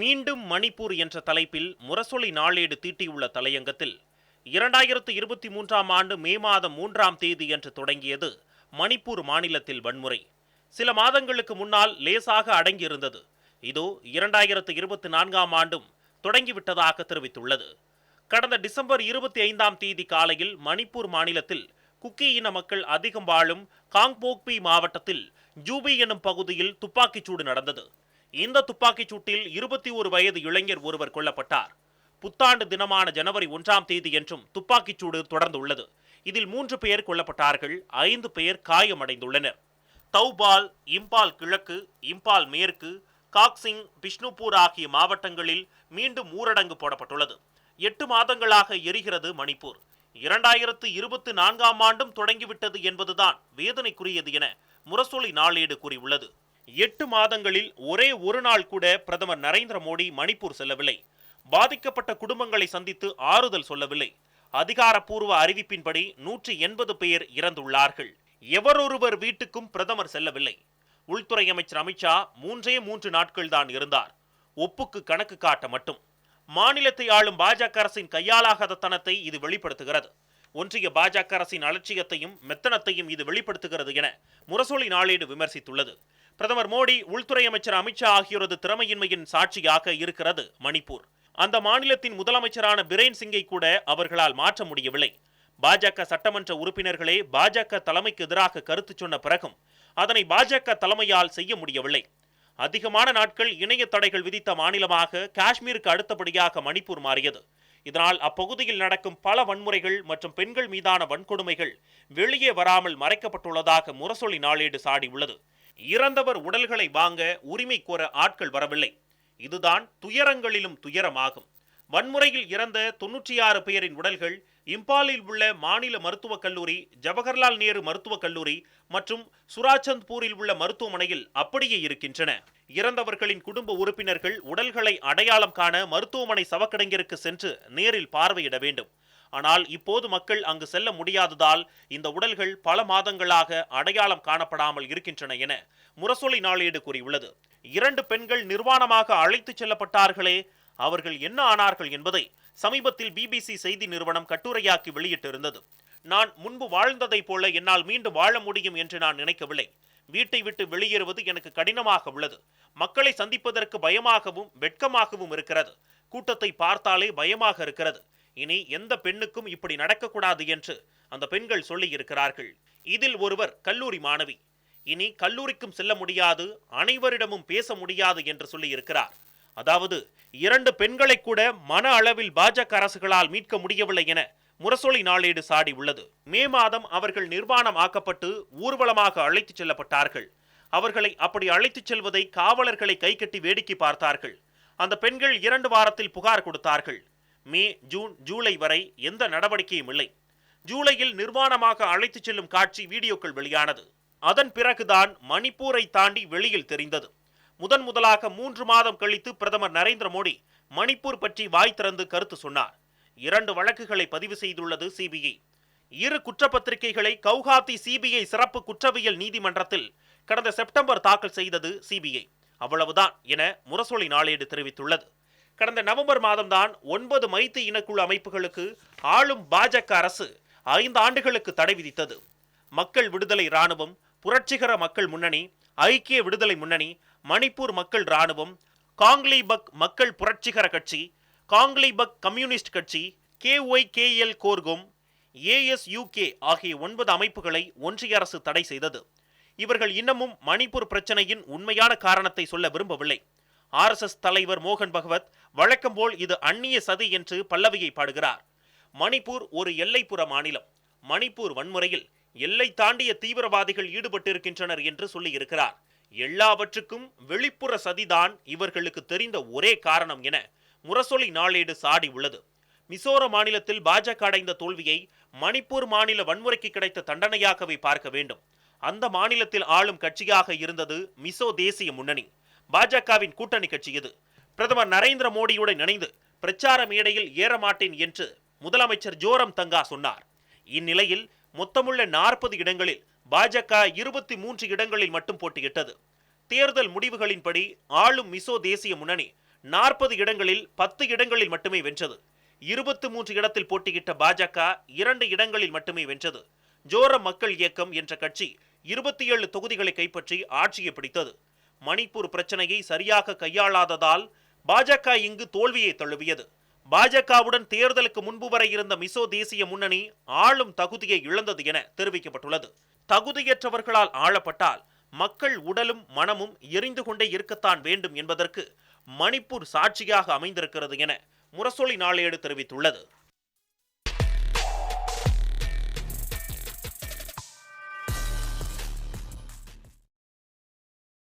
மீண்டும் மணிப்பூர் என்ற தலைப்பில் முரசொலி நாளேடு தீட்டியுள்ள தலையங்கத்தில் இரண்டாயிரத்து இருபத்தி மூன்றாம் ஆண்டு மே மாதம் மூன்றாம் தேதி என்று தொடங்கியது மணிப்பூர் மாநிலத்தில் வன்முறை. சில மாதங்களுக்கு முன்னால் லேசாக அடங்கியிருந்தது. இதோ இரண்டாயிரத்து இருபத்தி நான்காம் ஆண்டும் தொடங்கிவிட்டதாக தெரிவித்துள்ளது. கடந்த டிசம்பர் இருபத்தி ஐந்தாம் தேதி காலையில் மணிப்பூர் மாநிலத்தில் குக்கி இன மக்கள் அதிகம் வாழும் காங்போக்பி மாவட்டத்தில் ஜூபி எனும் பகுதியில் துப்பாக்கிச்சூடு நடந்தது. இந்த துப்பாக்கிச் சூட்டில் இருபத்தி ஒரு வயது இளைஞர் ஒருவர் கொல்லப்பட்டார். புத்தாண்டு தினமான ஜனவரி ஒன்றாம் தேதி என்றும் துப்பாக்கிச்சூடு தொடர்ந்துள்ளது இதில் மூன்று பேர் கொல்லப்பட்டார்கள் ஐந்து பேர் காயமடைந்துள்ளனர். தௌபால் இம்பால் கிழக்கு இம்பால் மேற்கு காக்சிங் பிஷ்ணுபூர் ஆகிய மாவட்டங்களில் மீண்டும் ஊரடங்கு போடப்பட்டுள்ளது. எட்டு மாதங்களாக எரிகிறது மணிப்பூர். இரண்டாயிரத்து இருபத்தி நான்காம் ஆண்டும் தொடங்கிவிட்டது என்பதுதான் வேதனைக்குரியது என முரசொலி நாளேடு கூறியுள்ளது. எட்டு மாதங்களில் ஒரே ஒரு நாள் கூட பிரதமர் நரேந்திர மோடி மணிப்பூர் செல்லவில்லை. பாதிக்கப்பட்ட குடும்பங்களை சந்தித்து ஆறுதல் சொல்லவில்லை. அதிகாரப்பூர்வ அறிவிப்பின்படி நூற்றி எண்பது பேர் இறந்துள்ளார்கள். எவரொருவர் வீட்டுக்கும் பிரதமர் செல்லவில்லை. உள்துறை அமைச்சர் அமித்ஷா மூன்றே மூன்று நாட்கள் தான் இருந்தார். ஒப்புக்கு கணக்கு காட்ட மட்டும். மாநிலத்தை ஆளும் பாஜக அரசின் கையாலாகாத தனத்தை இது வெளிப்படுத்துகிறது. ஒன்றிய பாஜக அரசின் அலட்சியத்தையும் மெத்தனத்தையும் இது வெளிப்படுத்துகிறது என முரசொலி நாளேடு விமர்சித்துள்ளது. பிரதமர் மோடி உள்துறை அமைச்சர் அமித்ஷா ஆகியோரது திறமையின்மையின் சாட்சியாக இருக்கிறது மணிப்பூர். அந்த மாநிலத்தின் முதலமைச்சரான பிரேன் சிங்கை கூட அவர்களால் மாற்ற முடியவில்லை. பாஜக சட்டமன்ற உறுப்பினர்களே பாஜக தலைமைக்கு எதிராக கருத்து சொன்ன பிறகும் அதனை பாஜக தலைமையால் செய்ய முடியவில்லை. அதிகமான நாட்கள் இணைய தடைகள் விதித்த மாநிலமாக காஷ்மீருக்கு அடுத்தபடியாக மணிப்பூர் மாறியது. இதனால் அப்பகுதியில் நடக்கும் பல வன்முறைகள் மற்றும் பெண்கள் மீதான வன்கொடுமைகள் வெளியே வராமல் மறைக்கப்பட்டுள்ளதாக முரசொலி நாளேடு சாடியுள்ளது. இறந்தவர் உடல்களை வாங்க உரிமை கோர ஆட்கள் வரவில்லை. இதுதான் துயரங்களிலும் துயரமாகும். வன்முறையில் இறந்த தொன்னூற்றி ஆறு பேரின் உடல்கள் இம்பாலில் உள்ள மாநில மருத்துவக் கல்லூரி ஜவஹர்லால் நேரு மருத்துவக் கல்லூரி மற்றும் சுராச்சந்த்பூரில் உள்ள மருத்துவமனையில் அப்படியே இருக்கின்றன. இறந்தவர்களின் குடும்ப உறுப்பினர்கள் உடல்களை அடையாளம் காண மருத்துவமனை சவக்கிடங்கிற்கு சென்று நேரில் பார்வையிட வேண்டும். ஆனால் இப்போது மக்கள் அங்கு செல்ல முடியாததால் இந்த உடல்கள் பல மாதங்களாக அடையாளம் காணப்படாமல் இருக்கின்றன என முரசொலி நாளேடு கூறியுள்ளது. இரண்டு பெண்கள் நிர்வாணமாக அழைத்துச் செல்லப்பட்டார்களே அவர்கள் என்ன ஆனார்கள் என்பதை சமீபத்தில் பிபிசி செய்தி நிறுவனம் கட்டுரையாக்கி வெளியிட்டிருந்தது. நான் முன்பு வாழ்ந்ததைப் போல என்னால் மீண்டும் வாழ முடியும் என்று நான் நினைக்கவில்லை. வீட்டை விட்டு வெளியேறுவது எனக்கு கடினமாக உள்ளது. மக்களை சந்திப்பதற்கு பயமாகவும் வெட்கமாகவும் இருக்கிறது. கூட்டத்தை பார்த்தாலே பயமாக இருக்கிறது. இனி எந்த பெண்ணுக்கும் இப்படி நடக்கக்கூடாது என்று அந்த பெண்கள் சொல்லி இருக்கிறார்கள் இதில் ஒருவர் கல்லூரி மாணவி. இனி கல்லூரிக்கும் செல்ல முடியாது அனைவரிடமும் பேச முடியாது என்று சொல்லி இருக்கிறார் அதாவது இரண்டு பெண்களை கூட மன அளவில் பாஜக அரசுகளால் மீட்க முடியவில்லை என முரசொலி நாளேடு சாடி உள்ளது. மே மாதம் அவர்கள் நிர்வாணம் ஆக்கப்பட்டு ஊர்வலமாக அழைத்துச் செல்லப்பட்டார்கள். அவர்களை அப்படி அழைத்துச் செல்வதை காவலர்களை கைகட்டி வேடிக்கை பார்த்தார்கள். அந்த பெண்கள் இரண்டு வாரத்தில் புகார் கொடுத்தார்கள். மே ஜூன் ஜூலை வரை எந்த நடவடிக்கையும் இல்லை. ஜூலையில் நிர்வாணமாக அழைத்துச் செல்லும் காட்சி வீடியோக்கள் வெளியானது. அதன் பிறகுதான் மணிப்பூரை தாண்டி வெளியில் தெரிந்தது. முதன் முதலாக மூன்று மாதம் கழித்து பிரதமர் நரேந்திர மோடி மணிப்பூர் பற்றி வாய் திறந்து கருத்து சொன்னார். இரண்டு வழக்குகளை பதிவு செய்துள்ளது சிபிஐ. இரு குற்றப்பத்திரிகைகளை கவுஹாத்தி சிபிஐ சிறப்பு குற்றவியல் நீதிமன்றத்தில் கடந்த செப்டம்பர் தாக்கல் செய்தது சிபிஐ. அவ்வளவுதான் என முரசொலி நாளேடு தெரிவித்துள்ளது. கடந்த நவம்பர் மாதம்தான் ஒன்பது மைத்தி இனக்குழு அமைப்புகளுக்கு ஆளும் பாஜக அரசு ஐந்து ஆண்டுகளுக்கு தடை விதித்தது. மக்கள் விடுதலை இராணுவம் புரட்சிகர மக்கள் முன்னணி ஐக்கிய விடுதலை முன்னணி மணிப்பூர் மக்கள் இராணுவம் காங்லிபக் மக்கள் புரட்சிகர கட்சி காங்லிபக் கம்யூனிஸ்ட் கட்சி கேஒய் கேஎல் கோர்கும் ஏஎஸ்யூகே ஆகிய ஒன்பது அமைப்புகளை ஒன்றிய அரசு தடை செய்தது. இவர்கள் இன்னமும் மணிப்பூர் பிரச்சனையின் உண்மையான காரணத்தை சொல்ல விரும்பவில்லை. ஆர்எஸ்எஸ் தலைவர் மோகன் பகவத் வழக்கம் போல் இது அந்நிய சதி என்று பல்லவியை பாடுகிறார். மணிப்பூர் ஒரு எல்லைப்புற மாநிலம். மணிப்பூர் வன்முறையில் எல்லை தாண்டிய தீவிரவாதிகள் ஈடுபட்டிருக்கின்றனர் என்று சொல்லியிருக்கிறார். எல்லாவற்றுக்கும் வெளிப்புற சதிதான் இவர்களுக்கு தெரிந்த ஒரே காரணம் என முரசொலி நாளேடு சாடி உள்ளது. மிசோர மாநிலத்தில் பாஜக அடைந்த தோல்வியை மணிப்பூர் மாநில வன்முறைக்கு கிடைத்த தண்டனையாகவே பார்க்க வேண்டும். அந்த மாநிலத்தில் ஆளும் கட்சியாக இருந்தது மிசோ தேசிய முன்னணி. பாஜகவின் கூட்டணி கட்சி இது. பிரதமர் நரேந்திர மோடியுடன் இணைந்து பிரச்சார மேடையில் ஏறமாட்டேன் என்று முதலமைச்சர் ஜோரம் தங்கா சொன்னார். இந்நிலையில் மொத்தமுள்ள நாற்பது இடங்களில் பாஜக இருபத்தி மூன்று இடங்களில் மட்டும் போட்டியிட்டது. தேர்தல் முடிவுகளின்படி ஆளும் மிசோ தேசிய முன்னணி நாற்பது இடங்களில் பத்து இடங்களில் மட்டுமே வென்றது. இருபத்து மூன்று இடத்தில் போட்டியிட்ட பாஜக இரண்டு இடங்களில் மட்டுமே வென்றது. ஜோர மக்கள் இயக்கம் என்ற கட்சி இருபத்தி ஏழு தொகுதிகளை கைப்பற்றி ஆட்சியை பிடித்தது. மணிப்பூர் பிரச்சனையை சரியாக கையாளாததால் பாஜக இங்கு தோல்வியை தழுவியது. பாஜகவுடன் தேர்தலுக்கு முன்பு வரை இருந்த மிசோ தேசிய முன்னணி ஆளும் தகுதியை இழந்தது என தெரிவிக்கப்பட்டுள்ளது. தகுதியற்றவர்களால் ஆளப்பட்டால் மக்கள் உடலும் மனமும் எரிந்து கொண்டே இருக்கத்தான் வேண்டும் என்பதற்கு மணிப்பூர் சாட்சியாக அமைந்திருக்கிறது என முரசொலி நாளேடு தெரிவித்துள்ளது.